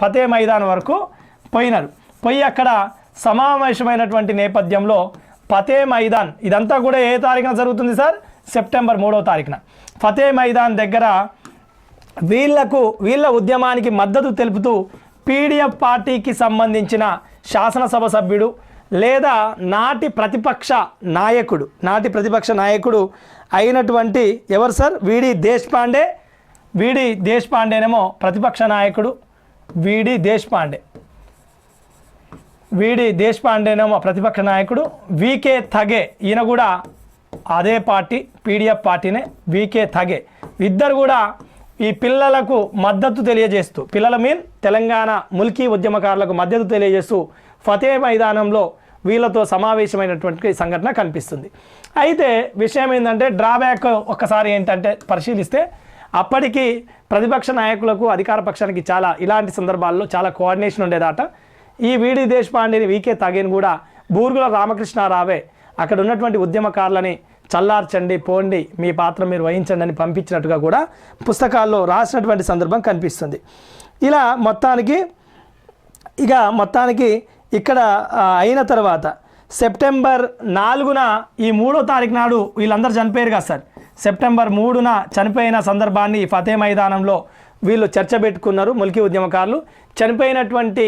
ఫతే మైదాన్ వరకు పోయినారు. పోయి అక్కడ సమావేశమైనటువంటి నేపథ్యంలో ఫతే మైదాన్ ఇదంతా కూడా ఏ తారీఖున జరుగుతుంది సార్? సెప్టెంబర్ మూడవ తారీఖున. ఫతే మైదాన్ దగ్గర వీళ్ళకు వీళ్ళ ఉద్యమానికి మద్దతు తెలుపుతూ పీడిఎఫ్ పార్టీకి సంబంధించిన శాసనసభ సభ్యుడు లేదా నాటి ప్రతిపక్ష నాయకుడు నాటి ప్రతిపక్ష నాయకుడు అయినటువంటి ఎవరు సార్? వీడి దేశపాండే వీడి దేశపాండేనేమో ప్రతిపక్ష నాయకుడు వీడి దేశపాండే. వీడి దేశపాండేనేమో ప్రతిపక్ష నాయకుడు. వికే థగే ఈయన కూడా అదే పార్టీ పీడిఎఫ్ పార్టీనే వికే థగే. ఇద్దరు కూడా ఈ పిల్లలకు మద్దతు తెలియజేస్తూ పిల్లల మీన్ తెలంగాణ ముల్కీ ఉద్యమకారులకు మద్దతు తెలియజేస్తూ ఫతే మైదానంలో వీళ్ళతో సమావేశమైనటువంటి సంఘటన కనిపిస్తుంది. అయితే విషయం ఏంటంటే డ్రాబ్యాక్ ఒక్కసారి ఏంటంటే పరిశీలిస్తే అప్పటికి ప్రతిపక్ష నాయకులకు అధికార పక్షానికి చాలా ఇలాంటి సందర్భాల్లో చాలా కోఆర్డినేషన్ ఉండేదట. ఈ వీడి దేశపాండేని వీకే తగిన కూడా బూర్గుల రామకృష్ణారావే అక్కడ ఉన్నటువంటి ఉద్యమకారులని చల్లార్చండి పోండి మీ పాత్ర మీరు వహించండి అని పంపించినట్టుగా కూడా పుస్తకాల్లో రాసినటువంటి సందర్భం కనిపిస్తుంది. ఇలా మొత్తానికి ఇక మొత్తానికి ఇక్కడ అయిన తర్వాత సెప్టెంబర్ నాలుగున ఈ మూడో తారీఖు నాడు వీళ్ళందరూ చనిపోయారు కదా సార్. సెప్టెంబర్ మూడున చనిపోయిన సందర్భాన్ని ఫతే మైదానంలో వీళ్ళు చర్చ పెట్టుకున్నారు ములికి ఉద్యమకారులు. చనిపోయినటువంటి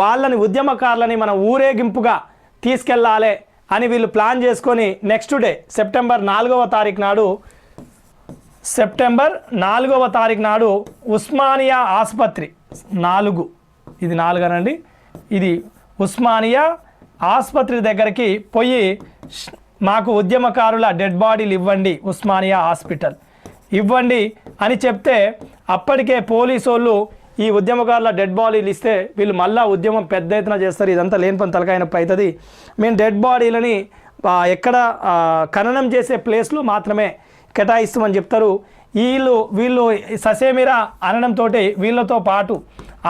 వాళ్ళని ఉద్యమకారులని మన ఊరేగింపుగా తీసుకెళ్ళాలి అని వీళ్ళు ప్లాన్ చేసుకొని నెక్స్ట్ డే సెప్టెంబర్ నాలుగవ తారీఖు నాడు సెప్టెంబర్ నాలుగవ తారీఖు నాడు ఉస్మానియా ఆసుపత్రి నాలుగు. ఇది నాలుగనండి. ఇది ఉస్మానియా ఆసుపత్రి దగ్గరికి పోయి మాకు ఉద్యమకారుల డెడ్ బాడీలు ఇవ్వండి ఉస్మానియా హాస్పిటల్. ఇవ్వండి అని చెప్తే అప్పటికే పోలీసు వాళ్ళు ఈ ఉద్యమకారుల డెడ్ బాడీలు ఇస్తే వీళ్ళు మళ్ళా ఉద్యమం పెద్ద ఎత్తున చేస్తారు. ఇదంతా లేని పని తలకాయ నొప్పి అవుతుంది. మేము డెడ్ బాడీలని ఎక్కడ ఖననం చేసే ప్లేస్లో మాత్రమే కేటాయిస్తామని చెప్తారు. వీళ్ళు వీళ్ళు ససేమిరా అనడంతో వీళ్ళతో పాటు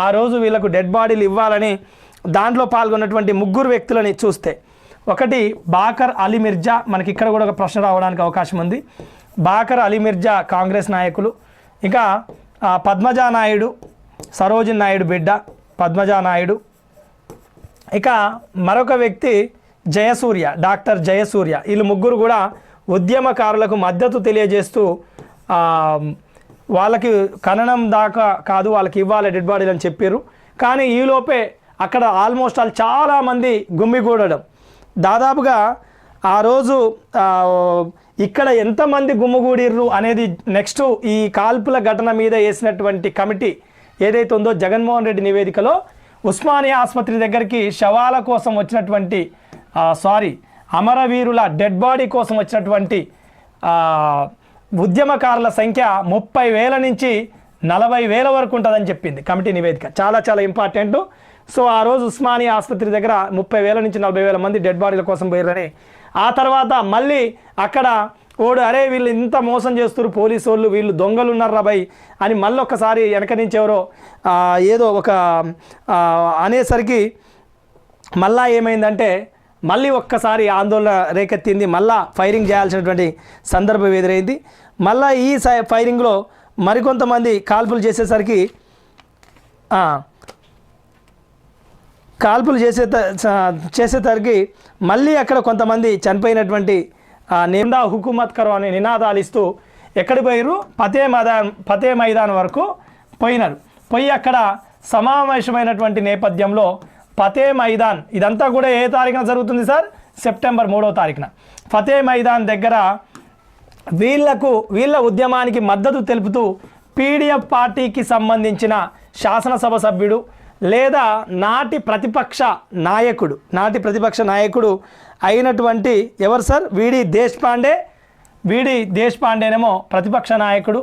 ఆ రోజు వీళ్ళకు డెడ్ బాడీలు ఇవ్వాలని దాంట్లో పాల్గొన్నటువంటి ముగ్గురు వ్యక్తులని చూస్తే ఒకటి బాకర్ అలీ మిర్జా మనకి ఇక్కడ కూడా ఒక ప్రశ్న రావడానికి అవకాశం ఉంది. బాకర్ అలీ మిర్జా కాంగ్రెస్ నాయకులు. ఇంకా పద్మజా నాయుడు సరోజిన్ నాయుడు బిడ్డ పద్మజా నాయుడు. ఇక మరొక వ్యక్తి జయసూర్య డాక్టర్ జయసూర్య. వీళ్ళు ముగ్గురు కూడా ఉద్యమకారులకు మద్దతు తెలియజేస్తూ వాళ్ళకి ఖననం దాకా కాదు వాళ్ళకి ఇవ్వాలి డెడ్ బాడీలు అని చెప్పారు. కానీ ఈలోపే అక్కడ ఆల్మోస్ట్ ఆల్ చాలామంది గుమ్మిగూడడం. దాదాపుగా ఆ రోజు ఇక్కడ ఎంతమంది గుమ్మగూడిర్రు అనేది నెక్స్ట్ ఈ కాల్పుల ఘటన మీద వేసినటువంటి కమిటీ ఏదైతే ఉందో జగన్మోహన్ రెడ్డి నివేదికలో ఉస్మానియా ఆసుపత్రి దగ్గరికి శవాల కోసం వచ్చినటువంటి సారీ అమరవీరుల డెడ్ బాడీ కోసం వచ్చినటువంటి ఉద్యమకారుల సంఖ్య ముప్పై వేల నుంచి నలభై వేల వరకు ఉంటుందని చెప్పింది కమిటీ నివేదిక. చాలా చాలా ఇంపార్టెంట్. సో ఆ రోజు ఉస్మానియా ఆసుపత్రి దగ్గర ముప్పై వేల నుంచి నలభై వేల మంది డెడ్ బాడీల కోసం పోయారని. ఆ తర్వాత మళ్ళీ అక్కడ ఓడు అరే వీళ్ళు ఇంత మోసం చేస్తారు పోలీసు వాళ్ళు వీళ్ళు దొంగలు ఉన్నారు రాబాయ్ అని మళ్ళీ ఒక్కసారి వెనక నుంచి ఎవరో ఏదో ఒక అనేసరికి మళ్ళా ఏమైందంటే మళ్ళీ ఒక్కసారి ఆందోళన రేకెత్తింది. మళ్ళా ఫైరింగ్ చేయాల్సినటువంటి సందర్భం ఎదురైంది. మళ్ళా ఈ సై- ఫైరింగ్లో మరికొంతమంది కాల్పులు చేసేసరికి కాల్పులు చేసే త- చేసేసరికి మళ్ళీ అక్కడ కొంతమంది చనిపోయినటువంటి నిందా హుకుమత్ కరో అనే నినాదాలు ఇస్తూ ఎక్కడి పోయారు పతే మైదాన్ పతే మైదాన్ వరకు పోయినారు. పోయి అక్కడ సమావేశమైనటువంటి నేపథ్యంలో ఫతే మైదాన్ ఇదంతా కూడా ఏ తారీఖున జరుగుతుంది సార్? సెప్టెంబర్ మూడవ తారీఖున. ఫతే మైదాన్ దగ్గర వీళ్ళకు వీళ్ళ ఉద్యమానికి మద్దతు తెలుపుతూ పీడిఎఫ్ పార్టీకి సంబంధించిన శాసనసభ సభ్యుడు లేదా నాటి ప్రతిపక్ష నాయకుడు నాటి ప్రతిపక్ష నాయకుడు అయినటువంటి ఎవరు సార్? వీడి దేశపాండే వీడి దేశపాండేనేమో ప్రతిపక్ష నాయకుడు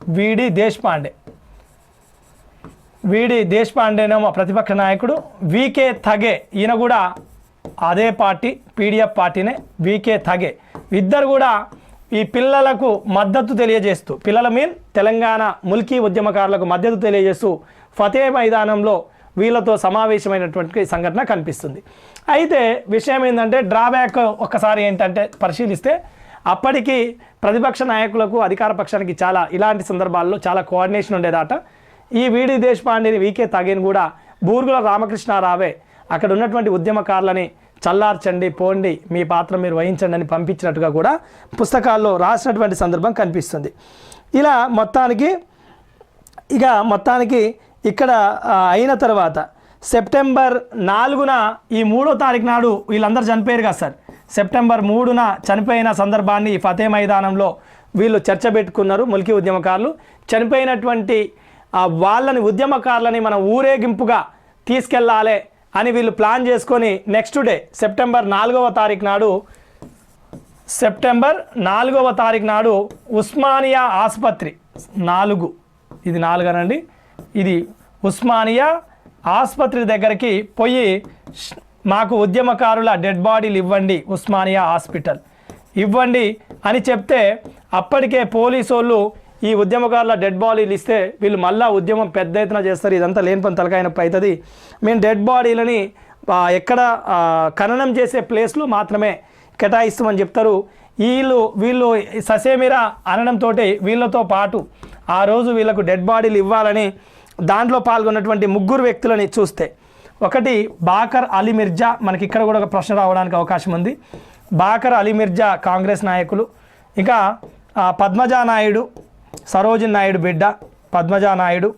వీడి దేశపాండే. వీడి దేశపాండేనేమో ప్రతిపక్ష నాయకుడు వికే థగే ఈయన కూడా అదే పార్టీ పీడిఎఫ్ పార్టీనే వికే థగే. ఇద్దరు కూడా ఈ పిల్లలకు మద్దతు తెలియజేస్తూ పిల్లల మీన్ తెలంగాణ ముల్కీ ఉద్యమకారులకు మద్దతు తెలియజేస్తూ ఫతే మైదానంలో వీళ్ళతో సమావేశమైనటువంటి సంఘటన కనిపిస్తుంది. అయితే విషయం ఏంటంటే డ్రాబ్యాక్ ఒక్కసారి ఏంటంటే పరిశీలిస్తే అప్పటికి ప్రతిపక్ష నాయకులకు అధికార పక్షానికి చాలా ఇలాంటి సందర్భాల్లో చాలా కోఆర్డినేషన్ ఉండేదాట. ఈ వీడి దేశపాండేని వీకే తగిన కూడా బూర్గుల రామకృష్ణారావే అక్కడ ఉన్నటువంటి ఉద్యమకారులని చల్లార్చండి పోండి మీ పాత్ర మీరు వహించండి అని పంపించినట్టుగా కూడా పుస్తకాల్లో రాసినటువంటి సందర్భం కనిపిస్తుంది. ఇలా మొత్తానికి ఇక మొత్తానికి ఇక్కడ అయిన తర్వాత సెప్టెంబర్ నాలుగున ఈ మూడో తారీఖు నాడు వీళ్ళందరూ చనిపోయారు కదా సార్. సెప్టెంబర్ మూడున చనిపోయిన సందర్భాన్ని ఈ ఫతే మైదానంలో వీళ్ళు చర్చ పెట్టుకున్నారు ములికి ఉద్యమకారులు. చనిపోయినటువంటి ఆ, వాళ్ళని ఉద్యమకారులని మన ఊరేగింపుగా తీసుకెళ్ళాలి అని వీళ్ళు ప్లాన్ చేసుకొని నెక్స్ట్ డే సెప్టెంబర్ నాలుగవ తారీఖు నాడు సెప్టెంబర్ నాలుగవ తారీఖు నాడు ఉస్మానియా ఆసుపత్రి నాలుగు. ఇది నాలుగనండి. ఇది ఉస్మానియా ఆసుపత్రి దగ్గరికి పోయి మాకు ఉద్యమకారుల డెడ్ బాడీలు ఇవ్వండి ఉస్మానియా హాస్పిటల్. ఇవ్వండి అని చెప్తే అప్పటికే పోలీసు వాళ్ళు ఈ ఉద్యమకారుల డెడ్ బాడీలు ఇస్తే వీళ్ళు మళ్ళా ఉద్యమం పెద్ద ఎత్తున చేస్తారు. ఇదంతా లేని పని తలకాయనప్పు అవుతుంది. మేము డెడ్ బాడీలని ఎక్కడ ఖననం చేసే ప్లేస్లో మాత్రమే కేటాయిస్తామని చెప్తారు. వీళ్ళు వీళ్ళు ససేమిరా అనడంతో వీళ్ళతో పాటు ఆ రోజు వీళ్ళకు డెడ్ బాడీలు ఇవ్వాలని దాంట్లో పాల్గొన్నటువంటి ముగ్గురు వ్యక్తులని చూస్తే. ఒకటి బాకర్ అలీ మిర్జా మనకి ఇక్కడ కూడా ఒక ప్రశ్న రావడానికి అవకాశం ఉంది. బాకర్ అలీ మిర్జా కాంగ్రెస్ నాయకులు. ఇంకా పద్మజా నాయుడు సరోజిన్ నాయుడు బిడ్డ పద్మజా నాయుడు.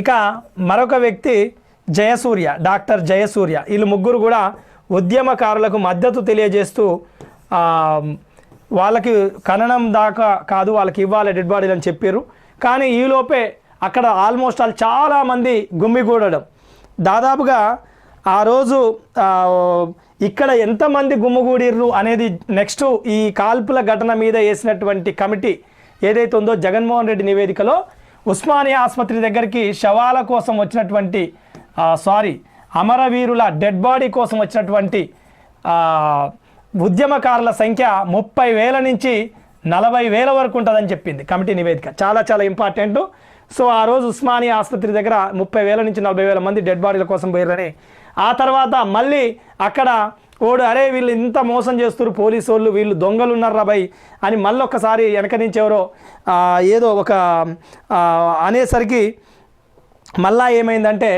ఇక మరొక వ్యక్తి జయసూర్య డాక్టర్ జయసూర్య. వీళ్ళు ముగ్గురు కూడా ఉద్యమకారులకు మద్దతు తెలియజేస్తూ వాళ్ళకి ఖననం దాకా కాదు వాళ్ళకి ఇవ్వాలి డెడ్ బాడీలు అని చెప్పారు కానీ ఈలోపే అక్కడ ఆల్మోస్ట్ ఆల్ చాలామంది గుమ్మిగూడడం దాదాపుగా ఆ రోజు ఇక్కడ ఎంతమంది గుమ్మిగూడిర్రు అనేది నెక్స్ట్ ఈ కాల్పుల ఘటన మీద వేసినటువంటి కమిటీ ఏదైతే ఉందో జగన్మోహన్ రెడ్డి నివేదికలో ఉస్మానియా ఆసుపత్రి దగ్గరికి శవాల కోసం వచ్చినటువంటి సారీ అమరవీరుల డెడ్ బాడీ కోసం వచ్చినటువంటి ఉద్యమకారుల సంఖ్య ముప్పై వేల నుంచి నలభై వేల వరకు ఉంటుందని చెప్పింది కమిటీ నివేదిక. చాలా చాలా ఇంపార్టెంట్. సో ఆ రోజు ఉస్మానియా ఆసుపత్రి దగ్గర ముప్పై వేల నుంచి నలభై వేల మంది డెడ్ బాడీల కోసం పోయారని. ఆ తర్వాత మళ్ళీ అక్కడ ఓడు అరే వీళ్ళు ఇంత మోసం చేస్తారు పోలీసు వాళ్ళు వీళ్ళు దొంగలు ఉన్నారు రాబాయ్ అని మళ్ళీ ఒక్కసారి వెనక నుంచి ఎవరో ఏదో ఒక అనేసరికి మళ్ళా ఏమైందంటే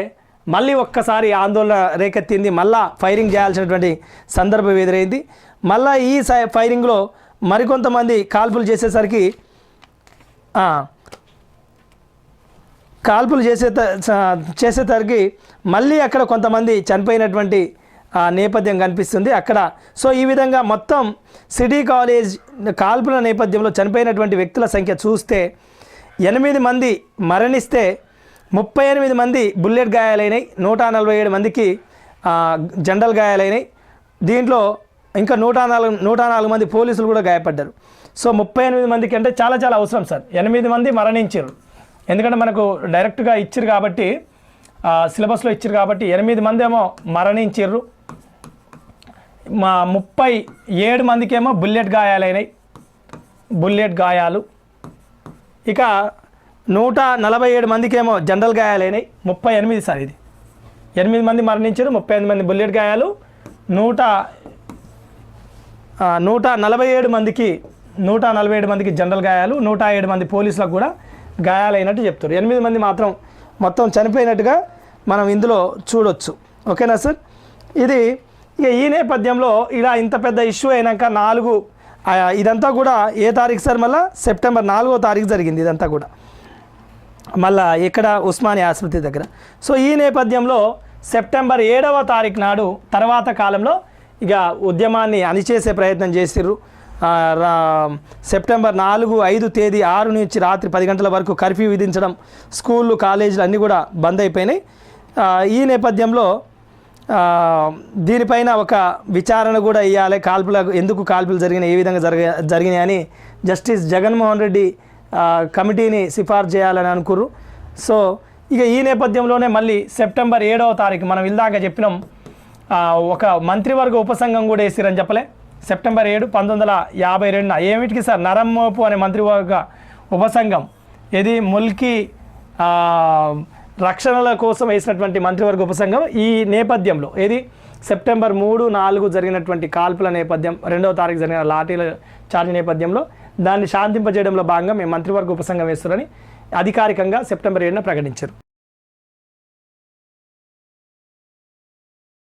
మళ్ళీ ఒక్కసారి ఆందోళన రేకెత్తింది. మళ్ళా ఫైరింగ్ చేయాల్సినటువంటి సందర్భం ఎదురైంది. మళ్ళా ఈ సై- ఫైరింగ్లో మరికొంతమంది కాల్పులు చేసేసరికి కాల్పులు చేసే త- చేసేసరికి మళ్ళీ అక్కడ కొంతమంది చనిపోయినటువంటి నేపథ్యం కనిపిస్తుంది. అక్కడ సో ఈ విధంగా మొత్తం సిటీ కాలేజ్ కాల్పుల నేపథ్యంలో చనిపోయినటువంటి వ్యక్తుల సంఖ్య చూస్తే ఎనిమిది మంది మరణిస్తే ముప్పై ఎనిమిది మంది బుల్లెట్ గాయాలైనాయి నూట నలభై ఏడు మందికి జనరల్ గాయాలైనాయి దీంట్లో ఇంకా నూట నాలుగు నూట నాలుగు మంది పోలీసులు కూడా గాయపడ్డారు. సో ముప్పై ఎనిమిది మందికి అంటే చాలా చాలా అవసరం సార్. ఎనిమిది మంది మరణించారు. ఎందుకంటే మనకు డైరెక్ట్గా ఇచ్చారు కాబట్టి సిలబస్లో ఇచ్చారు కాబట్టి ఎనిమిది మంది ఏమో మరణించారు. మా ముప్పై ఏడు మందికేమో బుల్లెట్ గాయాలైనాయి బుల్లెట్ గాయాలు. ఇక నూట నలభై ఏడు మందికేమో జనరల్ గాయాలైనాయి. ముప్పై ఎనిమిది సార్ ఇది. ఎనిమిది మంది మరణించారు ముప్పై ఎనిమిది మంది బుల్లెట్ గాయాలు. నూట నూట నలభై ఏడు మందికి నూట నలభై ఏడు మందికి జనరల్ గాయాలు నూట ఏడు మంది పోలీసులకు కూడా గాయాలైనట్టు చెప్తారు. ఎనిమిది మంది మాత్రం మొత్తం చనిపోయినట్టుగా మనం ఇందులో చూడొచ్చు. ఓకేనా సార్? ఇది ఇక ఈ నేపథ్యంలో ఇలా ఇంత పెద్ద ఇష్యూ అయినాక నాలుగు ఇదంతా కూడా ఏ తారీఖు సార్ మళ్ళీ? సెప్టెంబర్ నాలుగో తారీఖు జరిగింది ఇదంతా కూడా. మళ్ళా ఇక్కడ ఉస్మానియా ఆసుపత్రి దగ్గర. సో ఈ నేపథ్యంలో సెప్టెంబర్ ఏడవ తారీఖు నాడు తర్వాత కాలంలో ఇక ఉద్యమాన్ని అణిచేసే ప్రయత్నం చేసిర్రు. రా- సెప్టెంబర్ నాలుగు ఐదు తేదీ ఆరు నుంచి రాత్రి పది గంటల వరకు కర్ఫ్యూ విధించడం స్కూళ్ళు కాలేజీలు అన్నీ కూడా బంద్ అయిపోయినాయి. ఈ నేపథ్యంలో దీనిపైన ఒక విచారణ కూడా ఇవ్వాలి కాల్పులకు ఎందుకు కాల్పులు జరిగినాయి ఏ విధంగా జరగ జరిగినాయని జస్టిస్ జగన్మోహన్ రెడ్డి కమిటీని సిఫార్సు చేయాలని అనుకుర్రు. సో ఇక ఈ నేపథ్యంలోనే మళ్ళీ సెప్టెంబర్ ఏడవ తారీఖు మనం ఇందాక చెప్పినాం ఒక మంత్రివర్గ ఉపసంఘం కూడా వేసిరని చెప్పలే. సెప్టెంబర్ ఏడు పంతొమ్మిది వందల యాభై రెండున ఏమిటికి సార్? నరమ్మోపు అనే మంత్రివర్గ ఉపసంఘం. ఇది ముల్కీ రక్షణల కోసం వేసినటువంటి మంత్రివర్గ ఉపసంఘం ఈ నేపథ్యంలో. ఏది? సెప్టెంబర్ మూడు నాలుగు జరిగినటువంటి కాల్పుల నేపథ్యం రెండవ తారీఖు జరిగిన లాఠీల చార్జ్ నేపథ్యంలో. దాన్ని శాంతింపజేయడంలో భాగంగా మేము మంత్రివర్గ ఉపసంఘం వేస్తున్నారని అధికారికంగా సెప్టెంబర్ ఏడున ప్రకటించారు.